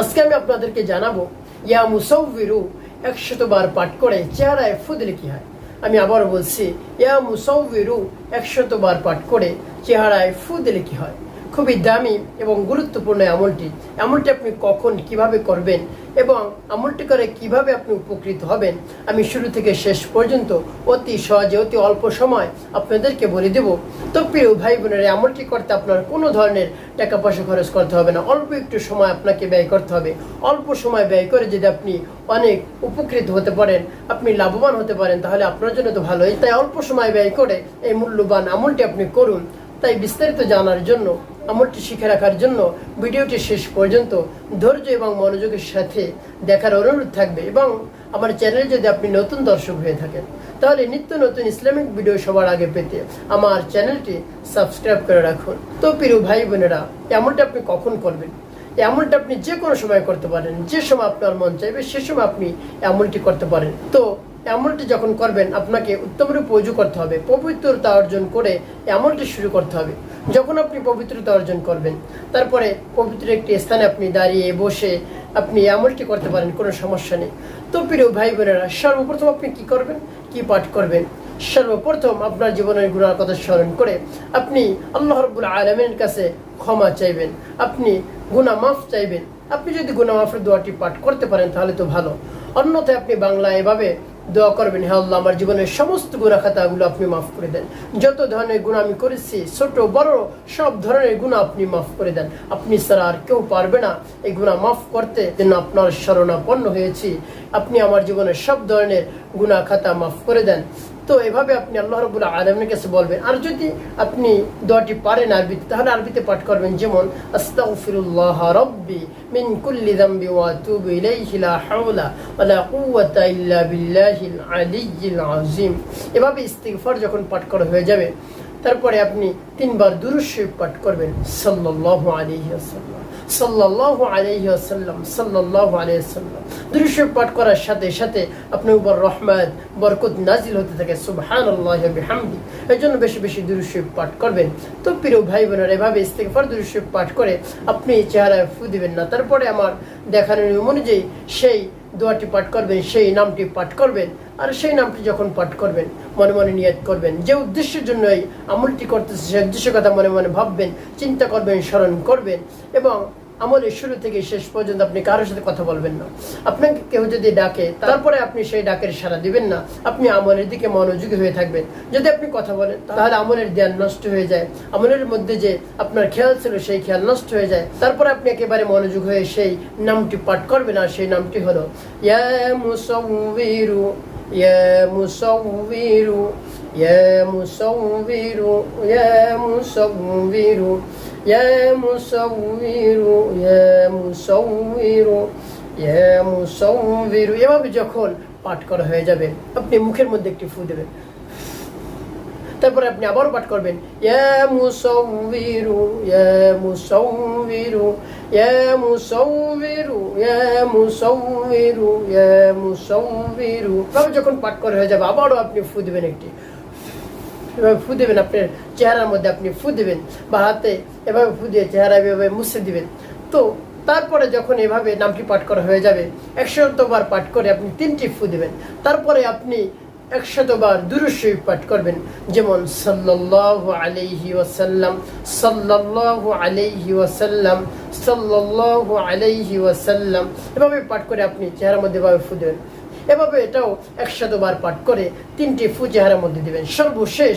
আজকে আমি আপনাদেরকে জানাব, ইয়া মুসৌবিরু একশত বার পাঠ করে চেহারায় ফুদলে কি হয়? আমি আবার বলছি, ইয়া মুসৌবিরু একশত বার পাঠ করে চেহারায় ফু দিলে কি হয়? খুবই দামি এবং গুরুত্বপূর্ণ আমলটি। আমলটি আপনি কখন কীভাবে করবেন এবং আমলটি করে কীভাবে আপনি উপকৃত হবেন, আমি শুরু থেকে শেষ পর্যন্ত অতি সহজে, অতি অল্প সময় আপনাদেরকে বলে দেব। তো প্রিয় ভাই বোনের আমলটি করতে আপনার কোনো ধরনের টাকা পয়সা খরচ করতে হবে না। অল্প একটু সময় আপনাকে ব্যয় করতে হবে। অল্প সময় ব্যয় করে যদি আপনি অনেক উপকৃত হতে পারেন, আপনি লাভবান হতে পারেন, তাহলে আপনার জন্য তো ভালোই। তাই অল্প সময় ব্যয় করে এই মূল্যবান আমলটি আপনি করুন। তাই বিস্তারিত জানার জন্য আমলটি শিখে রাখার জন্য ভিডিওটি শেষ পর্যন্ত ধৈর্য এবং মনোযোগের সাথে দেখার অনুরোধ থাকবে এবং আমার চ্যানেলে যদি আপনি নতুন দর্শক হয়ে থাকেন, তাহলে নিত্য নতুন ইসলামিক ভিডিও সবার আগে পেতে আমার চ্যানেলটি সাবস্ক্রাইব করে রাখুন। তো প্রিয় ভাই বোনেরা, এমনটা আপনি কখন করবেন? এমনটা আপনি যে কোনো সময় করতে পারেন, যে সময় আপনার মন চাইবে, সে সময় আপনি এমনটি করতে পারেন। তো এমনটি যখন করবেন, আপনাকে উত্তম রূপে উজু করতে হবে, পবিত্রতা অর্জন করে এমনটি শুরু করতে হবে। যখন আপনি পবিত্রতা অর্জন করবেন, তারপরে পবিত্র একটি স্থানে আপনি দাঁড়িয়ে বসে আপনি আমলটি করতে পারেন, কোনো সমস্যা নেই। তো প্রিয় ভাই বোনেরা, সর্বপ্রথম আপনি কি করবেন? কি পাঠ করবেন? সর্বপ্রথম আপনার জীবনের গুণার কথা স্মরণ করে আপনি আল্লাহ রব্বুল আলমের কাছে ক্ষমা চাইবেন, আপনি গুণা মাফ চাইবেন। আপনি যদি গুণা মাফের দোয়াটি পাঠ করতে পারেন, তাহলে তো ভালো। অন্যথায় আপনি বাংলা এভাবে দোয়া করবেন হ্যাঁ আল্লাহ, আমার জীবনের সমস্ত গুণা খাতাগুলো আপনি মাফ করে দেন। যত ধরনের গুণা আমি করেছি, ছোট, বড়, সব ধরনের গুণা আপনি মাফ করে দেন। আপনি ছাড়া আর কেউ পারবে না এই গুণা মাফ করতে, যেন আপনার শরণাপন্ন হয়েছি। আপনি আমার জীবনের সব ধরনের গুণা খাতা মাফ করে দেন। তো এভাবে আপনি আল্লাহ রবুল্লাহ আলমের কাছে বলবেন। আর যদি আপনি দোয়াটি পারেন আরবিতে, তাহলে আরবিতে পাঠ করবেন, যেমন মিন এভাবে ইস্তিগফার যখন পাঠ করা হয়ে যাবে, তারপরে আপনি তিনবার দুরূদ শরীফ পাঠ করবেন, সাল্লাল্লাহু আলাইহি ওয়াসাল্লাম। সাল্লাল্লাহু আলাইহি ওয়াসাল্লাম দুরূদ শরীফ পাঠ করার সাথে সাথে আপনার উপর রহমত, বরকত নাজিল হতে থাকে ওয়া বিহামদি এর জন্য বেশি বেশি শরীফ পাঠ করবেন। তো প্রিয় ভাই বোনেরা এভাবে ইস্তিগফার দুরূদ শরীফ পাঠ করে আপনি চেহারায় ফু দিবেন না। তারপরে আমার দেখানোর নিয়ম অনুযায়ী সেই দোয়াটি পাঠ করবেন, সেই নামটি পাঠ করবেন। আর সেই নামটি যখন পাঠ করবেন, মনে মনে নিয়ত করবেন, যে উদ্দেশ্যের জন্য এই আমলটি করতেছে, সে উদ্দেশ্যের কথা মনে মনে ভাববেন, চিন্তা করবেন, স্মরণ করবেন এবং আমলের শুরু থেকে শেষ পর্যন্ত আপনি কারোর সাথে কথা বলবেন না। আপনাকে কেউ যদি ডাকে, তারপরে আপনি সেই ডাকের সাড়া দিবেন না। আপনি আমলের দিকে মনোযোগী হয়ে থাকবেন। যদি আপনি কথা বলেন, তাহলে আমলের ধ্যান নষ্ট হয়ে যায়। আমলের মধ্যে যে আপনার খেয়াল ছিল, সেই খেয়াল নষ্ট হয়ে যায়। তারপরে আপনি একেবারে মনোযোগ হয়ে সেই নামটি পাঠ করবেন, আর সেই নামটি হলো, ইয়া মুসাউবিরু ইয়া মুসাউবিরু ইয়া মুসাউবিরু ইয়া মুসাউবিরু يا مصور يا مصور يا مصور এভাবে যখন পাঠ করা হয়ে যাবে আপনি মুখের মধ্যে একটি ফু দেবেন তারপরে আপনি আবারও পাঠ করবেন ইয়া মুসাউবিরু ইয়া মুসাউবিরু ইয়া মুসাউবিরু ইয়া মুসাউবিরু ইয়া মুসাউবিরু তবে যখন পাঠ করা হয়ে যাবে, আবারও আপনি ফু দেবেন একটি। এভাবে ফু দেবেন, আপনার চেহারার মধ্যে আপনি ফু দেবেন, বা হাতে এভাবে ফু দিয়ে চেহারা এভাবে মুছে দিবেন। তো তারপরে যখন এভাবে নামটি পাঠ করা হয়ে যাবে একশতবার পাঠ করে আপনি তিনটি ফু দেবেন। তারপরে আপনি একশতবার দুরুশরীফ পাঠ করবেন। যেমন সাল্লাল্লাহু আলাইহি ওয়াসাল্লাম, সাল্লাল্লাহু আলাইহি ওয়াসাল্লাম, সাল্লাল্লাহু আলাইহি ওয়াসাল্লাম। এভাবে পাঠ করে আপনি চেহারার মধ্যে ভাবে ফুদেন এভাবে এটাও একশতবার পাঠ করে তিনটি ফু চেহারার মধ্যে দেবেন। সর্বশেষ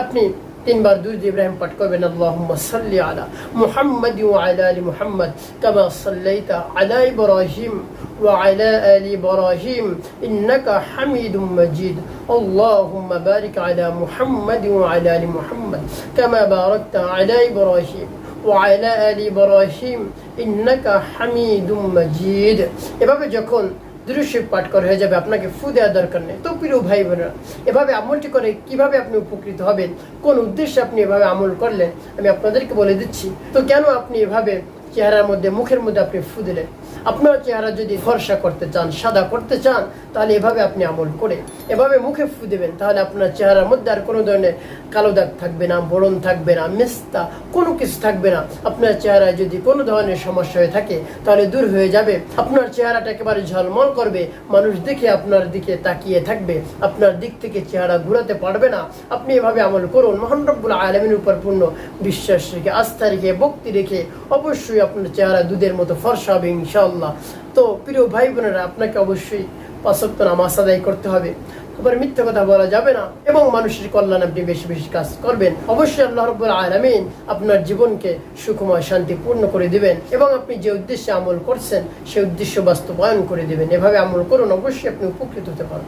আপনি তিনবার দুরুদ ইব্রাহিম পাঠ করবেন আল্লাহুম্মা সাল্লি আলা মুহাম্মাদ ওয়া আলা আলি মুহাম্মাদ কামা সাল্লাইতা আলা ইব্রাহিম وعلى آل إبراهيم إنك حميد مجيد اللهم بارك على محمد وعلى آل محمد كما باركت على إبراهيم وعلى آل إبراهيم إنك حميد مجيد এভাবে যখন দৃশ্যে পাঠ করা হয়ে যাবে, আপনাকে ফু দেওয়ার দরকার নেই। তো প্রিয় ভাই বোনেরা এভাবে আমলটি করে কীভাবে আপনি উপকৃত হবেন, কোন উদ্দেশ্যে আপনি এভাবে আমল করলেন, আমি আপনাদেরকে বলে দিচ্ছি। তো কেন আপনি এভাবে চেহারার মধ্যে, মুখের মধ্যে আপনি ফু দিলেন? আপনার চেহারা যদি ফর্সা করতে চান, সাদা করতে চান, তাহলে এভাবে আপনি আমল করে এভাবে মুখে ফু দেবেন, তাহলে আপনার চেহারার মধ্যে আর কোনো ধরনের কালো দাগ থাকবে না, বরণ থাকবে না, মেস্তা, কোনো কিছু থাকবে না। আপনার চেহারায় যদি কোনো ধরনের সমস্যা হয়ে থাকে, তাহলে দূর হয়ে যাবে। আপনার চেহারাটা একেবারে ঝলমল করবে, মানুষ দেখে আপনার দিকে তাকিয়ে থাকবে, আপনার দিক থেকে চেহারা ঘুরাতে পারবে না। আপনি এভাবে আমল করুন, মহান আলমিনের উপর পূর্ণ বিশ্বাস রেখে, আস্থা রেখে, ভক্তি রেখে অবশ্যই আপনার চেহারা দুধের মতো ফর্সা হবে ইনশাআল্লাহ। তো প্রিয় ভাই বোনেরা আপনাকে অবশ্যই পাঁচক্ত নামাজ আদায় করতে হবে। তারপর মিথ্যা কথা বলা যাবে না এবং মানুষের কল্যাণ আপনি বেশি বেশি কাজ করবেন। অবশ্যই আল্লাহ রব্বুল আলমিন আপনার জীবনকে সুখময়, শান্তিপূর্ণ করে দিবেন এবং আপনি যে উদ্দেশ্যে আমল করছেন, সেই উদ্দেশ্য বাস্তবায়ন করে দিবেন। এভাবে আমল করুন, অবশ্যই আপনি উপকৃত হতে পারবেন।